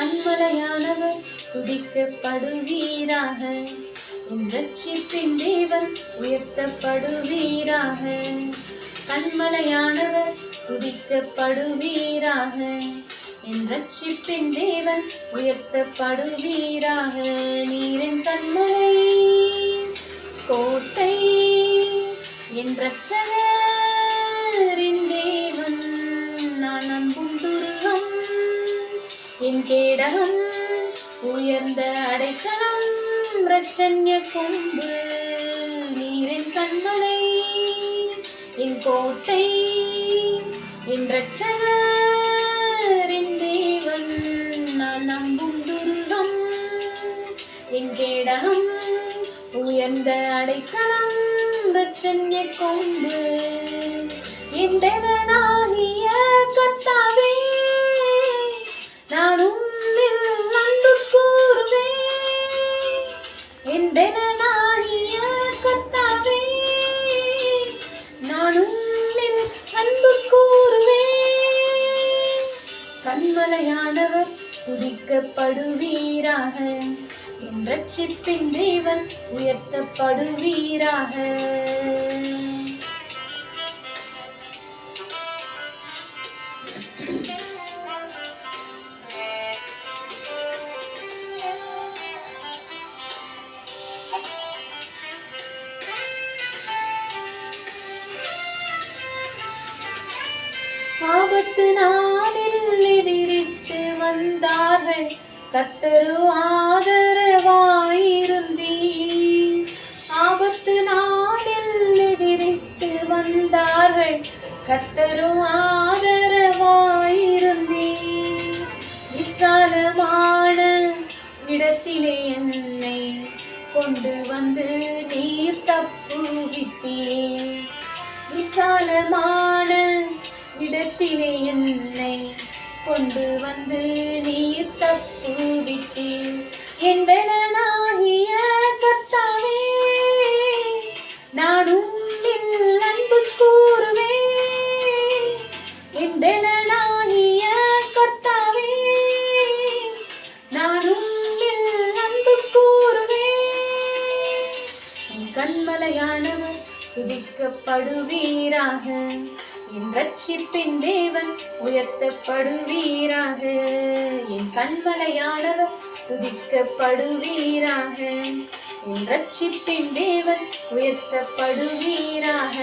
கண்மலையானவர் துதிக்கப்படுவீராக என் ரட்சிப்பின் தேவன் உயர்த்தப்படுவீராக. கண்மலையானவர் துதிக்கப்படுவீராக என் ரட்சிப்பின் தேவன் உயர்த்தப்படுவீராக. நீரின் கண்மலை கோட்டை என் ரட்சகரின் தேவன். நான் என் கேடகம் உயர்ந்த அடைக்கலம் பிரச்சன்ய கொம்பு நீரின் கண்மலை என் கோட்டை என் ரட்சகரின் தேவன் நான் நம்பும் துருகம். என் கேடகம் உயர்ந்த அடைக்கலம் பிரச்சன்ய கொம்பு கண்மலையானவர் உதிக்கப்படுவீராக. என் ரட்சிப்பின் தேவன் உயர்த்தப்படுவீராக. ஆபத்து நாளில் எதிரித்து வந்தார்கள். கத்தரு ஆதரவாயிருந்தீ ஆபத்து நாளில் எதிரித்து வந்தார்கள். கத்தரு ஆதரவாயிருந்தீ விசாலமான இடத்திலே என்னை கொண்டு வந்து நீர் தப்புவித்தீர். விசாலமான இடத்திலே என்னை கொண்டு வந்து நீர் தப்பு தப்புவித்தீர் என் பலனாகிய கத்தாவே நான் உம்மில் அன்பு கூறுவேன். என் பலனாகிய கர்த்தாவே நான் உம்மில் அன்பு கூறுவேன். என் கண்மலையானவர் துதிக்கப்படுவீராக. என் ரட்சிப்பின் தேவன் உயர்த்தப்படுவீராக. என் கண்மலையானவர் துதிக்கப்படுவீராக. என் ரட்சிப்பின் தேவன் உயர்த்தப்படுவீராக.